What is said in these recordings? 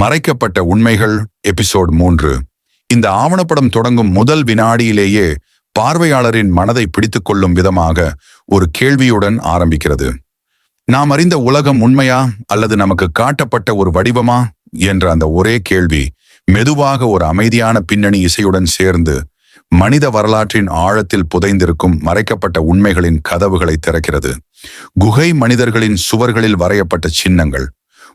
மறைக்கப்பட்ட உண்மைகள் எபிசோட் மூன்று. இந்த ஆவணப்படம் தொடங்கும் முதல் வினாடியிலேயே பார்வையாளரின் மனதை பிடித்துக் கொள்ளும் விதமாக ஒரு கேள்வியுடன் ஆரம்பிக்கிறது. நாம் அறிந்த உலகம் உண்மையா அல்லது நமக்கு காட்டப்பட்ட ஒரு வடிவமா என்ற அந்த ஒரே கேள்வி மெதுவாக ஒரு அமைதியான பின்னணி இசையுடன் சேர்ந்து மனித வரலாற்றின் ஆழத்தில் புதைந்திருக்கும் மறைக்கப்பட்ட உண்மைகளின் கதவுகளை திறக்கிறது. குகை மனிதர்களின் சுவர்களில் வரையப்பட்ட சின்னங்கள்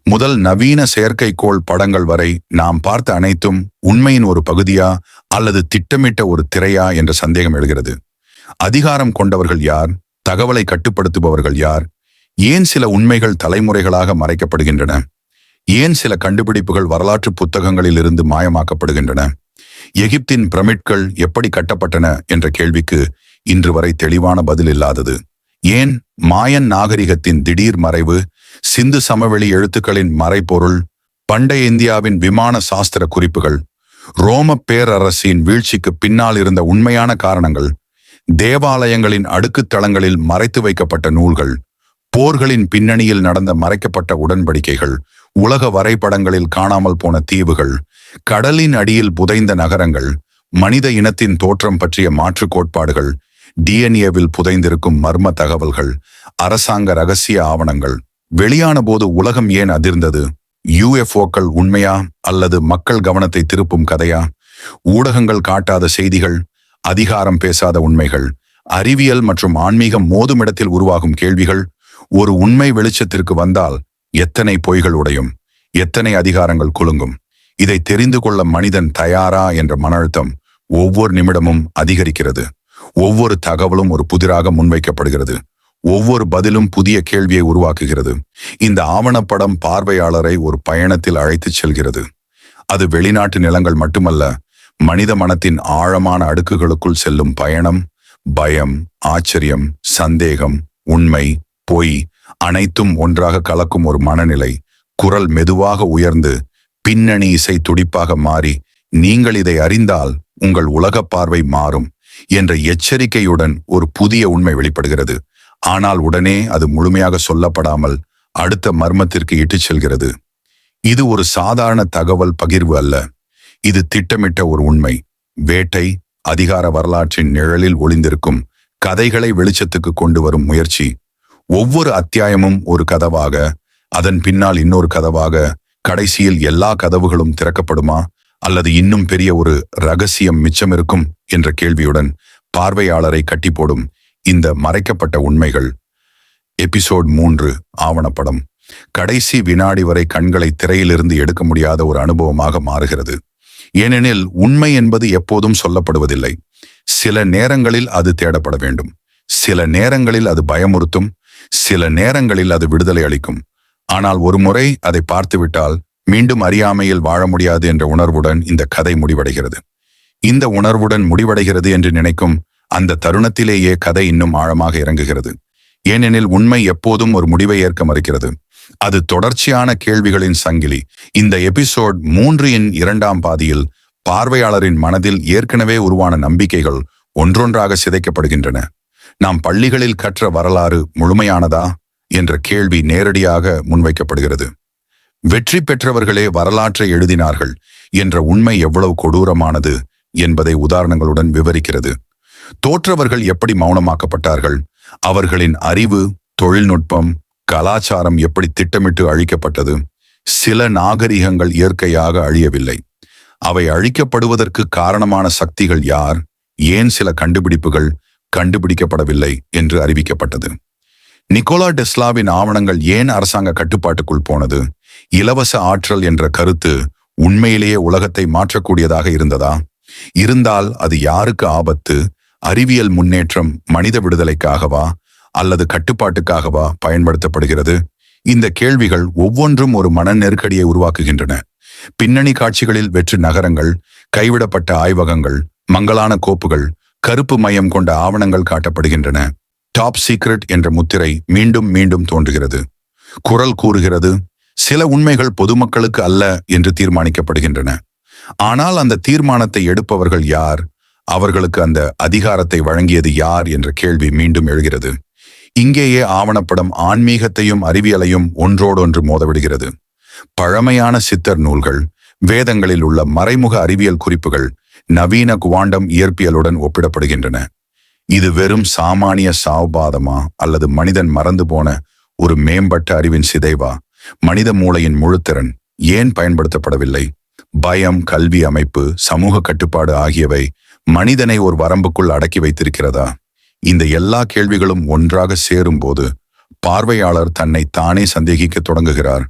முதல் நவீன செயற்கைக்கோள் படங்கள் வரை நாம் பார்த்த அனைத்தும் உண்மையின் ஒரு பகுதியா அல்லது திட்டமிட்ட ஒரு திரையா என்ற சந்தேகம் எழுகிறது. அதிகாரம் கொண்டவர்கள் யார்? தகவலை கட்டுப்படுத்துபவர்கள் யார்? ஏன் சில உண்மைகள் தலைமுறைகளாக மறைக்கப்படுகின்றன? ஏன் சில கண்டுபிடிப்புகள் வரலாற்று புத்தகங்களில் இருந்து மாயமாக்கப்படுகின்றன? எகிப்தின் பிரமிட்கள் எப்படி கட்டப்பட்டன? என்ற கேள்விக்கு இன்று வரை தெளிவான பதில் இல்லாதது. ஏன் மாயன் நாகரிகத்தின் திடீர் மறைவு சிந்து சமவெளி எழுத்துக்களின் மறைபொருள் பண்டைய இந்தியாவின் விமான சாஸ்திர குறிப்புகள் ரோம பேரரசின் வீழ்ச்சிக்கு பின்னால் இருந்த உண்மையான காரணங்கள் தேவாலயங்களின் அடுக்குத்தளங்களில் மறைத்து வைக்கப்பட்ட நூல்கள் போர்களின் பின்னணியில் நடந்த மறைக்கப்பட்ட உடன்படிக்கைகள் உலக வரைபடங்களில் காணாமல் போன தீவுகள் கடலின் அடியில் புதைந்த நகரங்கள் மனித இனத்தின் தோற்றம் பற்றிய மாற்று கோட்பாடுகள் டிஎன்ஏவில் புதைந்திருக்கும் மர்ம தகவல்கள் அரசாங்க ரகசிய ஆவணங்கள் வெளியான போது உலகம் ஏன் அதிர்ந்தது? யுஎஃப்ஓக்கள் உண்மையா அல்லது மக்கள் கவனத்தை திருப்பும் கதையா? ஊடகங்கள் காட்டாத செய்திகள் அதிகாரம் பேசாத உண்மைகள் அறிவியல் மற்றும் ஆன்மீகம் மோதும் இடத்தில் உருவாகும் கேள்விகள் ஒரு உண்மை வெளிச்சத்திற்கு வந்தால் எத்தனை பொய்கள் உடையும்? எத்தனை அதிகாரங்கள் குலுங்கும்? இதை தெரிந்து கொள்ள மனிதன் தயாரா என்ற மன அழுத்தம் ஒவ்வொரு நிமிடமும் அதிகரிக்கிறது. ஒவ்வொரு தகவலும் ஒரு புதிராக முன்வைக்கப்படுகிறது. ஒவ்வொரு பதிலும் புதிய கேள்வியை உருவாக்குகிறது. இந்த ஆவணப்படம் பார்வையாளரை ஒரு பயணத்தில் அழைத்துச் செல்கிறது. அது வெளிநாட்டு நிலங்கள் மட்டுமல்ல மனித மனத்தின் ஆழமான அடுக்குகளுக்குள் செல்லும் பயணம் பயம் ஆச்சரியம் சந்தேகம் உண்மை பொய் அனைத்தும் ஒன்றாக கலக்கும் ஒரு மனநிலை குரல் மெதுவாக உயர்ந்து பின்னணி இசை துடிப்பாக மாறி நீங்கள் இதை அறிந்தால் உங்கள் உலக பார்வை மாறும். என்ற எச்சரிக்கையுடன் ஒரு புதிய உண்மை வெளிப்படுகிறது. ஆனால் உடனே அது முழுமையாக சொல்லப்படாமல் அடுத்த மர்மத்திற்கு இட்டுச் செல்கிறது. இது ஒரு சாதாரண தகவல் பகிர்வு அல்ல. இது திட்டமிட்ட ஒரு உண்மை. வேட்டை அதிகார வரலாற்றின் நிழலில் ஒளிந்திருக்கும் கதைகளை வெளிச்சத்துக்கு கொண்டு வரும் முயற்சி. ஒவ்வொரு அத்தியாயமும் ஒரு கதவாக அதன் பின்னால் இன்னொரு கதவாக கடைசியில் எல்லா கதவுகளும் திறக்கப்படுமா? அல்லது இன்னும் பெரிய ஒரு ரகசியம் மிச்சம் இருக்கும் என்ற கேள்வியுடன் பார்வையாளரை கட்டி போடும் இந்த மறைக்கப்பட்ட உண்மைகள். எபிசோட் மூன்று ஆவணப்படம். கடைசி வினாடி வரை கண்களை திரையிலிருந்து எடுக்க முடியாத ஒரு அனுபவமாக மாறுகிறது. ஏனெனில் உண்மை என்பது எப்போதும் சொல்லப்படுவதில்லை. சில நேரங்களில் அது தேடப்பட வேண்டும். சில நேரங்களில் அது பயமுறுத்தும். சில நேரங்களில் அது விடுதலை அளிக்கும். ஆனால் ஒரு முறை அதை பார்த்துவிட்டால் மீண்டும் அறியாமையில் வாழ முடியாது என்ற உணர்வுடன் இந்த கதை முடிவடைகிறது. இந்த உணர்வுடன் முடிவடைகிறது என்று நினைக்கும் அந்த தருணத்திலேயே கதை இன்னும் ஆழமாக இறங்குகிறது. ஏனெனில் உண்மை எப்போதும் ஒரு முடிவை ஏற்க மறுக்கிறது. அது தொடர்ச்சியான கேள்விகளின் சங்கிலி. இந்த எபிசோட் மூன்று இன் இரண்டாம் பாதியில் பார்வையாளரின் மனதில் ஏற்கனவே உருவான நம்பிக்கைகள் ஒன்றொன்றாக சிதைக்கப்படுகின்றன. நாம் பள்ளிகளில் கற்ற வரலாறு முழுமையானதா? என்ற கேள்வி நேரடியாக முன்வைக்கப்படுகிறது. வெற்றி பெற்றவர்களே வரலாற்றை எழுதினார்கள் என்ற உண்மை எவ்வளவு கொடூரமானது என்பதை உதாரணங்களுடன் விவரிக்கிறது. தோற்றவர்கள் எப்படி மௌனமாக்கப்பட்டார்கள்? அவர்களின் அறிவு தொழில்நுட்பம் கலாச்சாரம் எப்படி திட்டமிட்டு அழிக்கப்பட்டது? சில நாகரிகங்கள் இயற்கையாக அழியவில்லை. அவை அழிக்கப்படுவதற்கு காரணமான சக்திகள் யார்? ஏன் சில கண்டுபிடிப்புகள் கண்டுபிடிக்கப்படவில்லை என்று அறிவிக்கப்பட்டது. நிக்கோலா டெஸ்லாவின் ஆவணங்கள் ஏன் அரசாங்க கட்டுப்பாட்டுக்குள் போனது? இலவச ஆற்றல் என்ற கருத்து உண்மையிலேயே உலகத்தை மாற்றக்கூடியதாக இருந்ததா? இருந்தால் அது யாருக்கு ஆபத்து? அறிவியல் முன்னேற்றம் மனித விடுதலைக்காகவா? அல்லது கட்டுப்பாட்டுக்காகவா பயன்படுத்தப்படுகிறது? இந்த கேள்விகள் ஒவ்வொன்றும் ஒரு மன நெருக்கடியை உருவாக்குகின்றன. பின்னணி காட்சிகளில் வெற்று நகரங்கள் கைவிடப்பட்ட ஆய்வகங்கள் மங்கலான கோப்புகள் கருப்பு மையம் கொண்ட ஆவணங்கள் காட்டப்படுகின்றன. டாப் சீக்ரெட் என்ற முத்திரை மீண்டும் மீண்டும் தோன்றுகிறது. குரல் கூறுகிறது சில உண்மைகள் பொதுமக்களுக்கு அல்ல என்று தீர்மானிக்கப்படுகின்றன. ஆனால் அந்த தீர்மானத்தை எடுப்பவர்கள் யார்? அவர்களுக்கு அந்த அதிகாரத்தை வழங்கியது யார் என்ற கேள்வி மீண்டும் எழுகிறது. இங்கேயே ஆவணப்படம் ஆன்மீகத்தையும் அறிவியலையும் ஒன்றோடொன்று மோதவிடுகிறது. பழமையான சித்தர் நூல்கள் வேதங்களில் உள்ள மறைமுக அறிவியல் குறிப்புகள் நவீன குவாண்டம் இயற்பியலுடன் ஒப்பிடப்படுகின்றன. இது வெறும் சாமானிய சாவ்பாதமா அல்லது மனிதன் மறந்து போன ஒரு மேம்பட்ட அறிவின் சிதைவா? மனித மூளையின் முழுத்திறன் ஏன் பயன்படுத்தப்படவில்லை? பயம் கல்வி அமைப்பு சமூக கட்டுப்பாடு ஆகியவை மனிதனை ஒரு வரம்புக்குள் அடக்கி வைத்திருக்கிறதா? இந்த எல்லா கேள்விகளும் ஒன்றாக சேரும்போது பார்வையாளர் தன்னை தானே சந்தேகிக்க தொடங்குகிறார்.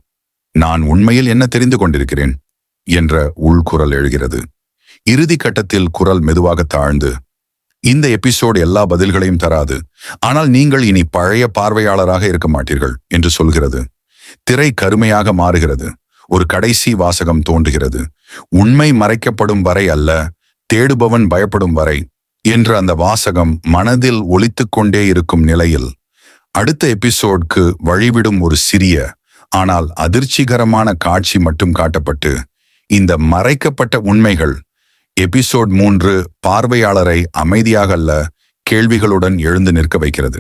நான் உண்மையில் என்ன தெரிந்து கொண்டிருக்கிறேன்? என்ற உள்குரல் எழுகிறது. இறுதி கட்டத்தில் குரல் மெதுவாக தாழ்ந்து இந்த எபிசோடு எல்லா பதில்களையும் தராது. ஆனால் நீங்கள் இனி பழைய பார்வையாளராக இருக்க மாட்டீர்கள் என்று சொல்கிறது. திரை கருமையாக மாறுகிறது. ஒரு கடைசி வாசகம் தோன்றுகிறது. உண்மை மறைக்கப்படும் வரை அல்ல தேடுபவன் பயப்படும் வரை என்ற அந்த வாசகம் மனதில் ஒழித்து கொண்டே இருக்கும் நிலையில் அடுத்த எபிசோட்க்கு வழிவிடும் ஒரு சிறிய ஆனால் அதிர்ச்சிகரமான காட்சி மட்டும் காட்டப்பட்டு இந்த மறைக்கப்பட்ட உண்மைகள் எபிசோட் மூன்று பார்வையாளரை அமைதியாக அல்ல கேள்விகளுடன் எழுந்து நிற்க வைக்கிறது.